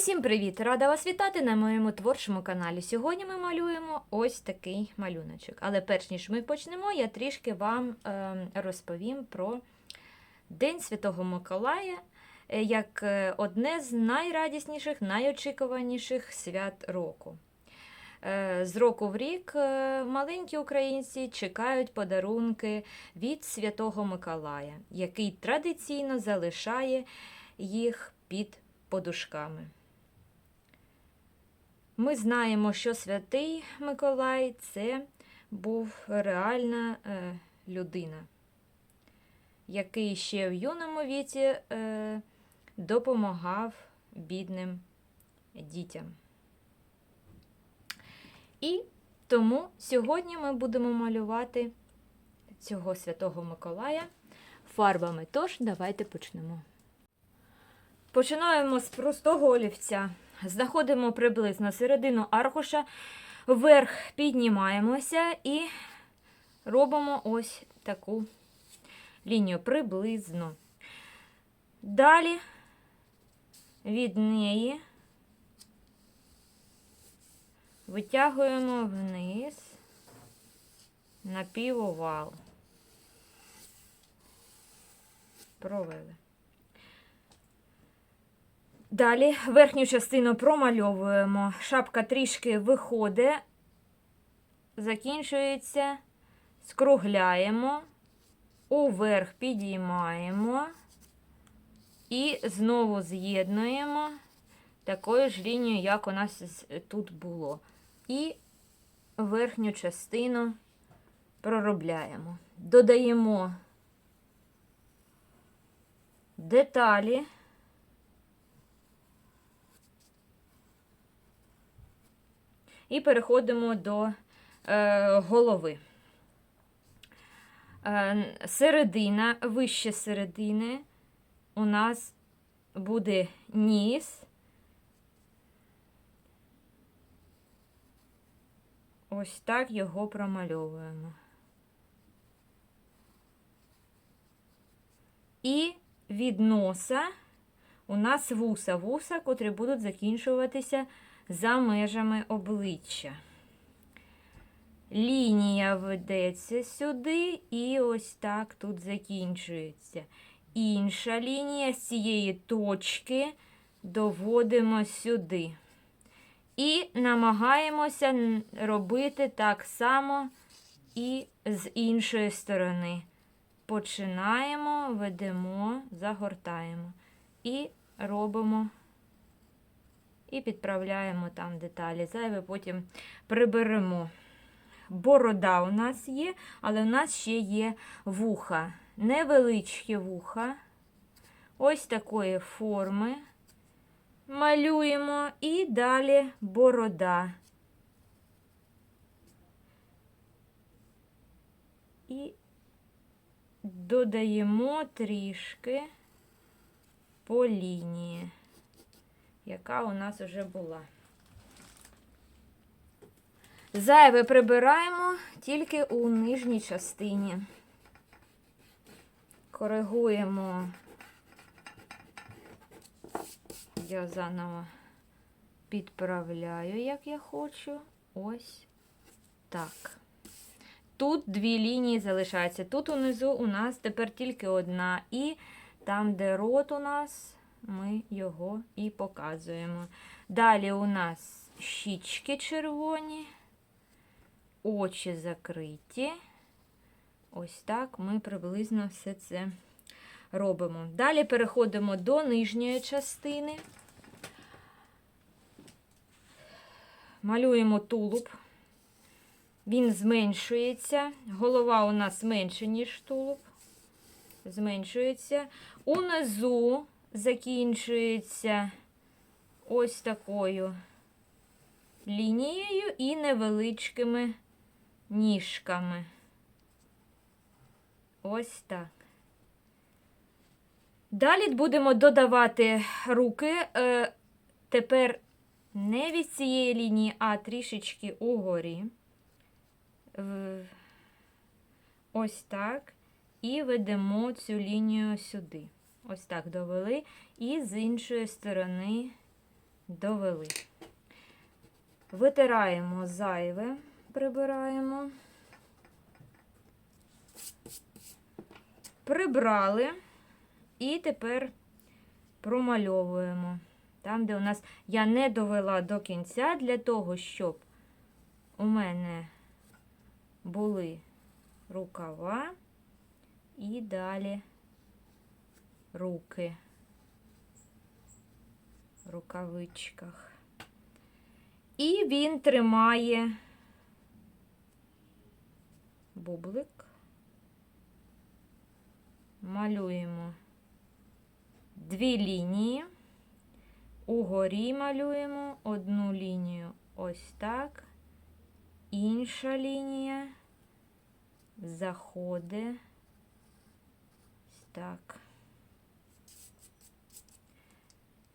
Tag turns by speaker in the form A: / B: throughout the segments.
A: Усім привіт! Рада вас вітати на моєму творчому каналі. Сьогодні ми малюємо ось такий малюночок. Але перш ніж ми почнемо, я трішки вам е, розповім про День Святого Миколая е, як е, одне з найрадісніших, найочікуваніших свят року. З року в рік маленькі українці чекають подарунки від Святого Миколая, який традиційно залишає їх під подушками. Ми знаємо, що святий Миколай це був реальна е, людина, який ще в юному віці е, допомагав бідним дітям. І тому сьогодні ми будемо малювати цього святого Миколая фарбами. Тож, давайте почнемо. Починаємо з простого олівця. Знаходимо приблизно середину аркуша, вверх піднімаємося і робимо ось таку лінію приблизно. Далі від неї витягуємо вниз на півовал. Провели. Далі верхню частину промальовуємо. Шапка трішки виходить, закінчується, скругляємо, уверх підіймаємо і знову з'єднуємо такою ж лінією, як у нас тут було. І верхню частину проробляємо. Додаємо деталі. І переходимо до е, голови. Е, середина, вище середини у нас буде ніс. Ось так його промальовуємо. І від носа у нас вуса, вуса, котрі будуть закінчуватися за межами обличчя. Лінія ведеться сюди і ось так тут закінчується. Інша лінія з цієї точки доводимо сюди. І намагаємося робити так само і з іншої сторони. Починаємо, ведемо, загортаємо і робимо і підправляємо там деталі. Зайве потім приберемо. Борода у нас є, але у нас ще є вуха. Невеличкі вуха. Ось такої форми. Малюємо і далі борода. І додаємо трішки по лінії яка у нас вже була. Зайве прибираємо тільки у нижній частині. Коригуємо, я заново підправляю, як я хочу. Ось так. Тут дві лінії залишаються. Тут унизу у нас тепер тільки одна. І там, де рот у нас, ми його і показуємо. Далі у нас щічки червоні, очі закриті. Ось так ми приблизно все це робимо. Далі переходимо до нижньої частини. Малюємо тулуб. Він зменшується. Голова у нас менше, ніж тулуб. Зменшується. Унизу закінчується ось такою лінією і невеличкими ніжками. Ось так. Далі будемо додавати руки. Е, тепер не від цієї лінії, а трішечки угорі. В- Ось так. І ведемо цю лінію сюди. Ось так довели. І з іншої сторони довели. Витираємо зайве, прибираємо. Прибрали. І тепер промальовуємо. Там, де у нас я не довела до кінця для того, щоб у мене були рукава і далі руки в рукавичках. І він тримає бублик. Малюємо дві лінії. Угорі малюємо одну лінію ось так. Інша лінія заходить так.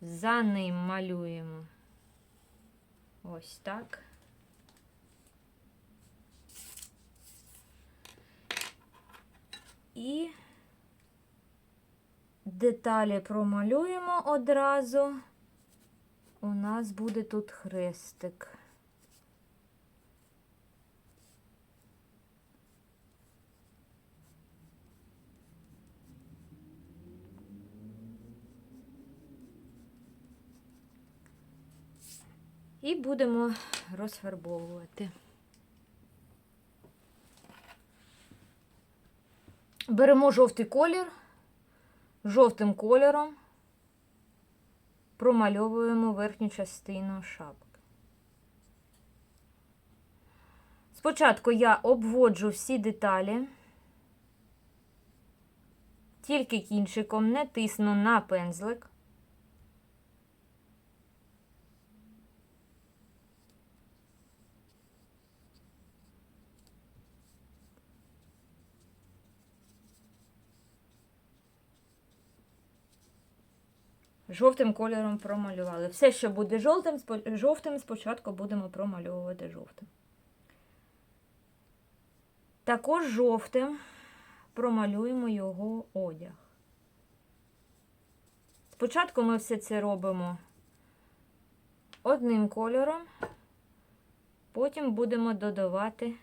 A: За ним малюємо ось так. І деталі промалюємо одразу. У нас буде тут хрестик. І будемо розфарбовувати. Беремо жовтий колір, жовтим кольором промальовуємо верхню частину шапки. Спочатку я обводжу всі деталі, тільки кінчиком не тисну на пензлик. Жовтим кольором промалювали. Все, що буде жовтим, жовтим спочатку будемо промальовувати жовтим. Також жовтим промалюємо його одяг. Спочатку ми все це робимо одним кольором, потім будемо додавати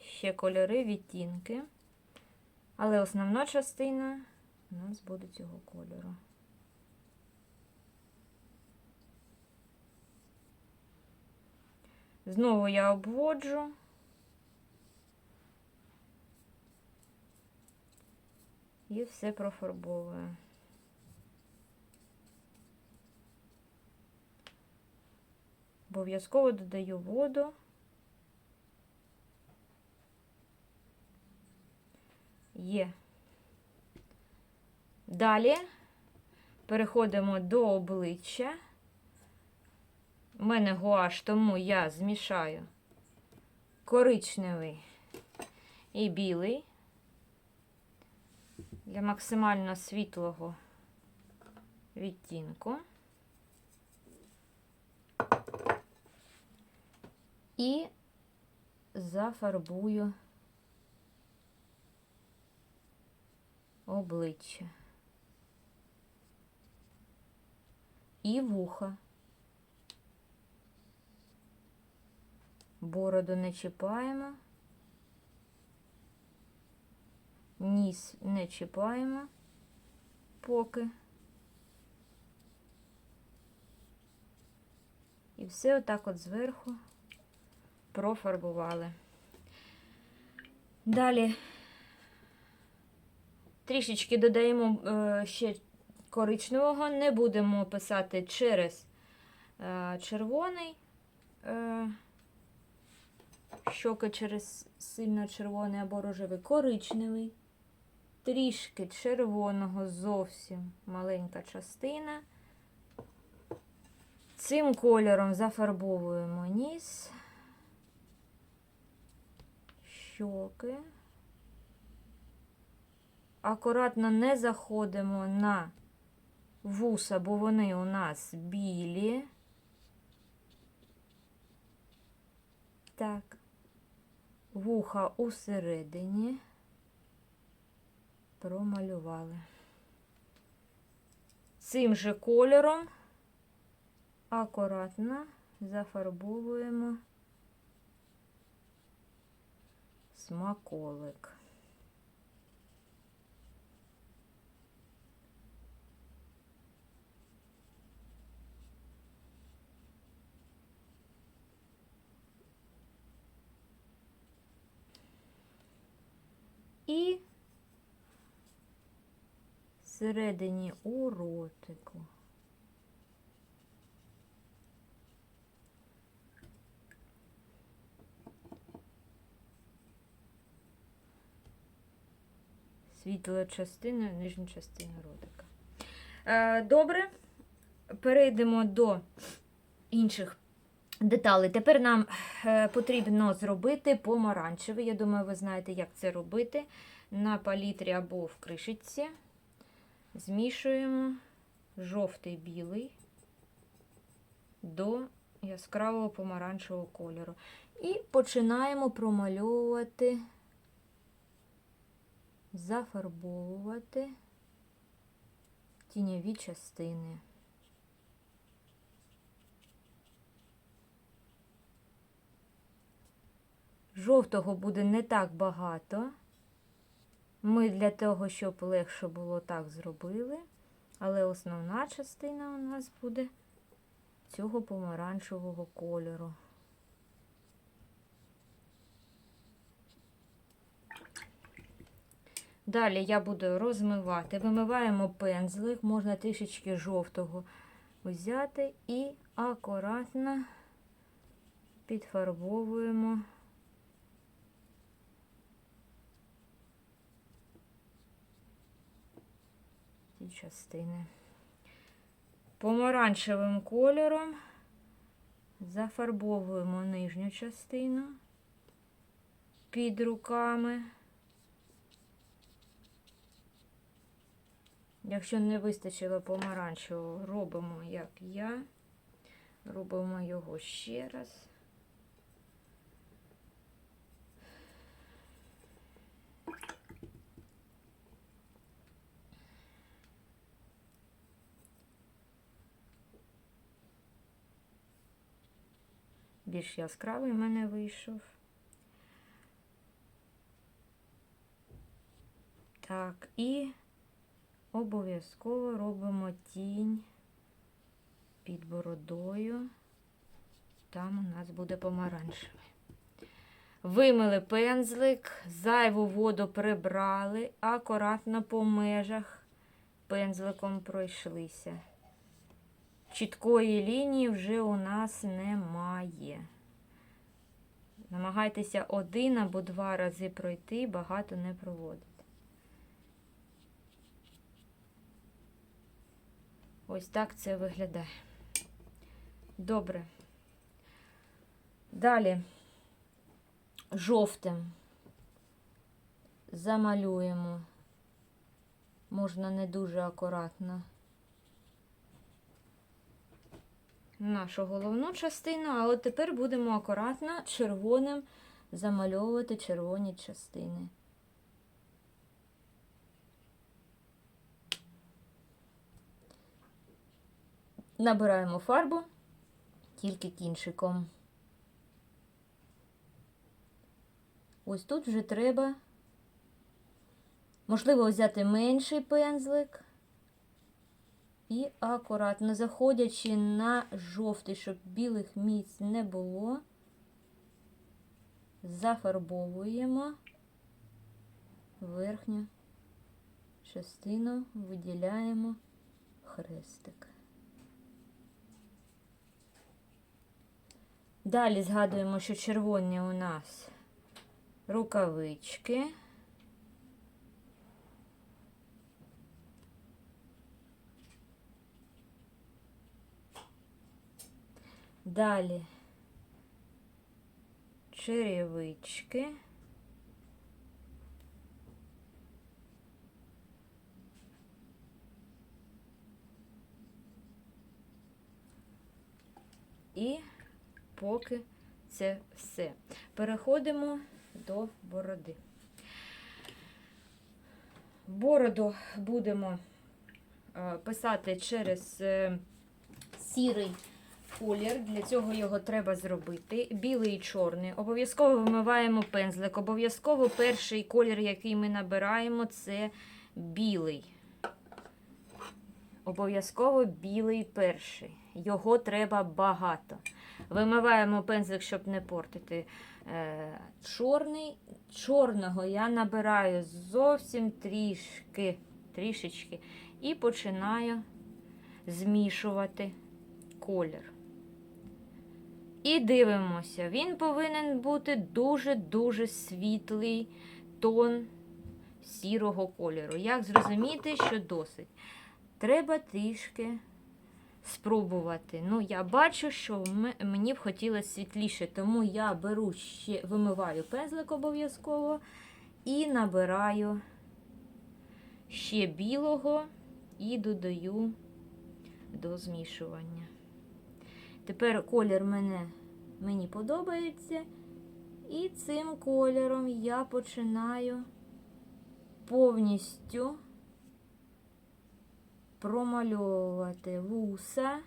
A: ще кольори, відтінки. Але основна частина у нас буде цього кольору. Знову я обводжу. І все профарбовую. Обов'язково додаю воду. Є. Далі переходимо до обличчя. У мене гуаш, тому я змішаю коричневий і білий для максимально світлого відтінку. І зафарбую обличчя. І вуха. Бороду не чіпаємо, ніс не чіпаємо поки. І все отак от зверху профарбували. Далі трішечки додаємо е, ще коричневого не будемо писати через е, червоний, е, щоки через сильно червоний або рожевий, коричневий, трішки червоного, зовсім маленька частина. Цим кольором зафарбовуємо ніс, щоки. Акуратно не заходимо на вуса, бо вони у нас білі. Так, вуха усередині промалювали. цим же кольором акуратно зафарбовуємо смаколик. І всередині у ротику. Світла частина, нижня частина ротика. Е, добре, перейдемо до інших деталей. Тепер нам е, потрібно зробити помаранчевий. Я думаю, ви знаєте, як це робити. На палітрі або в кришечці. Змішуємо жовтий білий до яскравого помаранчевого кольору. І починаємо промальовувати, зафарбовувати тіньові частини. Жовтого буде не так багато. Ми для того, щоб легше було так зробили, але основна частина у нас буде цього помаранчевого кольору. Далі я буду розмивати. Вимиваємо пензлик, можна трішечки жовтого взяти і акуратно підфарбовуємо. Ці частини. Помаранчевим кольором зафарбовуємо нижню частину під руками. Якщо не вистачило помаранчевого, робимо, як я, робимо його ще раз. Більш яскравий в мене вийшов. Так, і обов'язково робимо тінь під бородою. Там у нас буде помаранчевий. Вимили пензлик, зайву воду прибрали, акуратно по межах пензликом пройшлися чіткої лінії вже у нас немає. Намагайтеся один або два рази пройти, багато не проводити. Ось так це виглядає. Добре. Далі жовтим замалюємо, можна не дуже акуратно. Нашу головну частину, а от тепер будемо акуратно червоним замальовувати червоні частини. Набираємо фарбу тільки кінчиком. Ось тут вже треба, можливо, взяти менший пензлик. І акуратно заходячи на жовтий, щоб білих місць не було, зафарбовуємо верхню частину, виділяємо хрестик. Далі згадуємо, що червоні у нас рукавички. Далі черевички. І поки це все. Переходимо до бороди. Бороду будемо е, писати через е, сірий колір. Для цього його треба зробити. Білий і чорний. Обов'язково вимиваємо пензлик. Обов'язково перший колір, який ми набираємо, це білий. Обов'язково білий перший. Його треба багато. Вимиваємо пензлик, щоб не портити. Е, чорний. Чорного я набираю зовсім трішки, трішечки і починаю змішувати колір. І дивимося, він повинен бути дуже-дуже світлий тон сірого кольору. Як зрозуміти, що досить? Треба трішки спробувати. Ну, я бачу, що мені б хотілося світліше, тому я беру ще, вимиваю пензлик обов'язково і набираю ще білого і додаю до змішування. Тепер колір мене, мені подобається, і цим кольором я починаю повністю промальовувати вуса.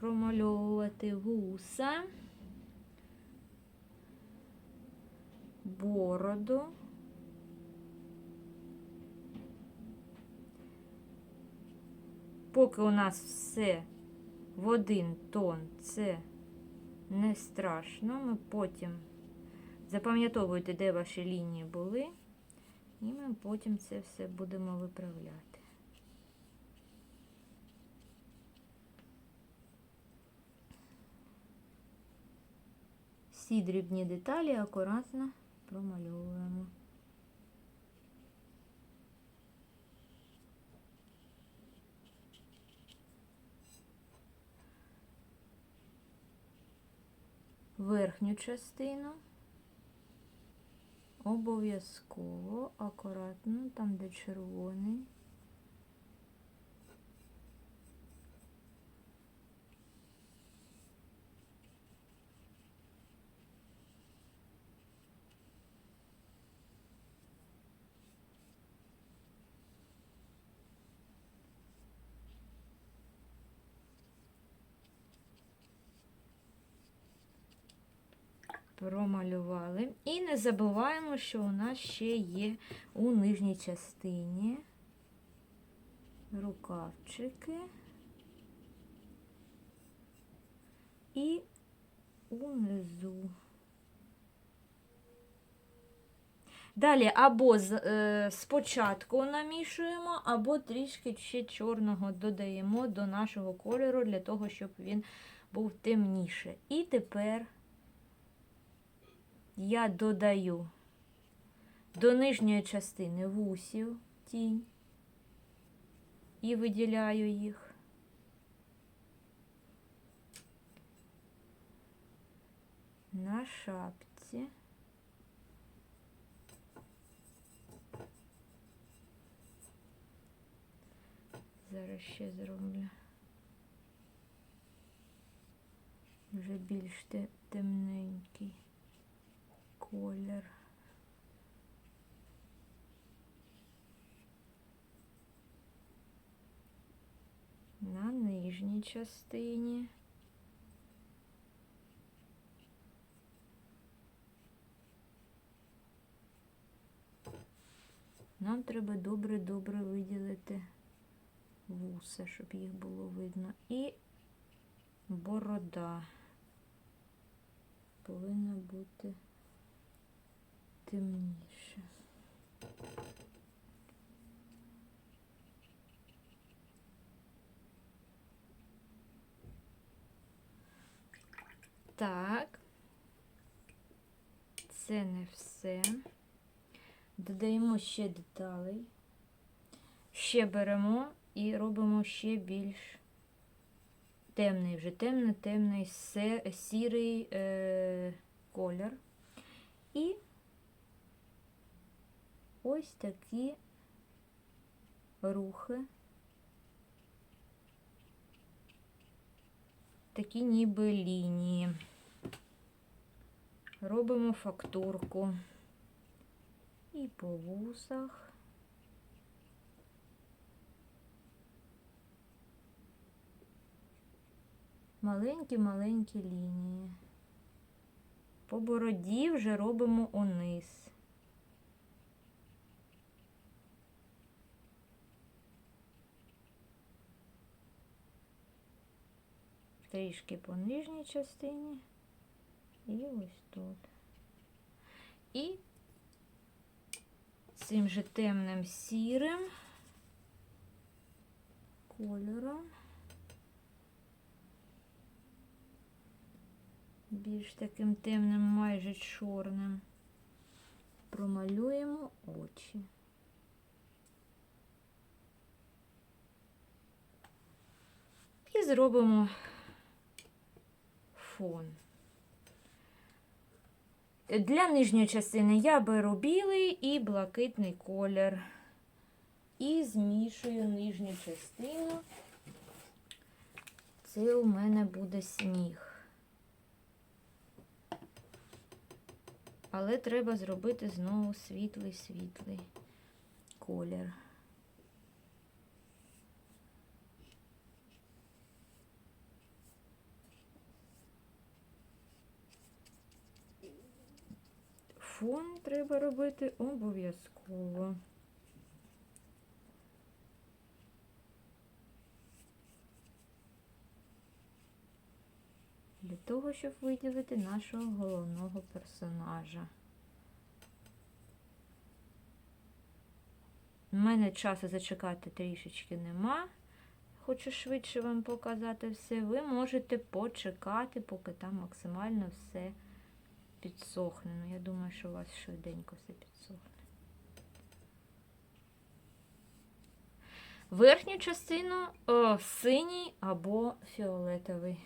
A: Промальовувати вуса, бороду. Поки у нас все в один тон, це не страшно. Ми потім запам'ятовуйте, де ваші лінії були, і ми потім це все будемо виправляти. Всі дрібні деталі акуратно промальовуємо. Верхню частину. Обов'язково, акуратно, там, де червоний. Промалювали. І не забуваємо, що у нас ще є у нижній частині рукавчики і унизу. Далі або е, спочатку намішуємо, або трішки ще чорного додаємо до нашого кольору для того, щоб він був темніше. І тепер я додаю до нижньої частини вусів тінь і виділяю їх. На шапці. Зараз ще зроблю. Вже більш темненький колір. На нижній частині. Нам треба добре-добре виділити вуса, щоб їх було видно. І борода повинна бути темніше. Так, це не все. Додаємо ще деталей. Ще беремо і робимо ще більш темний, вже темно-темний сірий е, колір. І ось такі рухи. Такі ніби лінії. робимо фактурку. І по вусах. Маленькі-маленькі лінії. По бороді вже робимо униз. Трішки по нижній частині і ось тут. І цим же темним сірим кольором. Більш таким темним, майже чорним. Промалюємо очі. І зробимо фон. Для нижньої частини я беру білий і блакитний колір. І змішую нижню частину. Це у мене буде сніг. Але треба зробити знову світлий-світлий колір. Фон треба робити обов'язково. Для того, щоб виділити нашого головного персонажа. У мене часу зачекати трішечки нема. Хочу швидше вам показати все. Ви можете почекати, поки там максимально все підсохне. Ну, я думаю, що у вас швиденько все підсохне. Верхню частину о, синій або фіолетовий.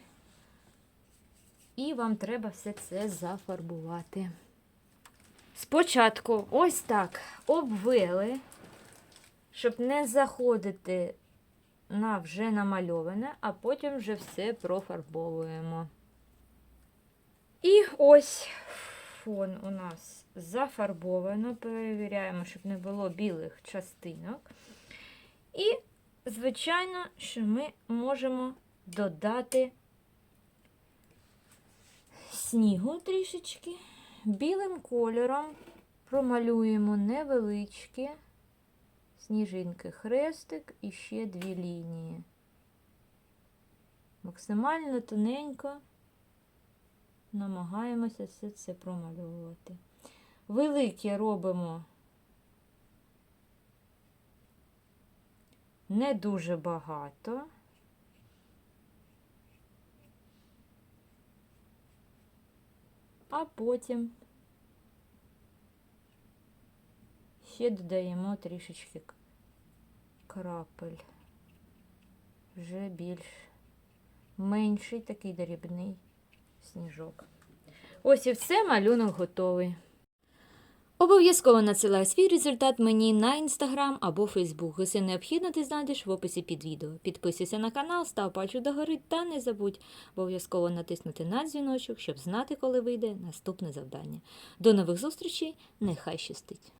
A: І вам треба все це зафарбувати. Спочатку ось так обвели, щоб не заходити на вже намальоване, а потім вже все профарбовуємо. І ось фон у нас зафарбовано. Перевіряємо, щоб не було білих частинок. І, звичайно, що ми можемо додати снігу трішечки. Білим кольором промалюємо невеличкі сніжинки, хрестик і ще дві лінії. Максимально тоненько намагаємося все це промальовувати. Великі робимо не дуже багато. А потім ще додаємо трішечки крапель. Вже більш менший такий дрібний сніжок. Ось і все, малюнок готовий. Обов'язково надсилай свій результат мені на інстаграм або фейсбук. Усе необхідне ти знайдеш в описі під відео. Підписуйся на канал, став пальчик догори та не забудь обов'язково натиснути на дзвіночок, щоб знати, коли вийде наступне завдання. До нових зустрічей, нехай щастить!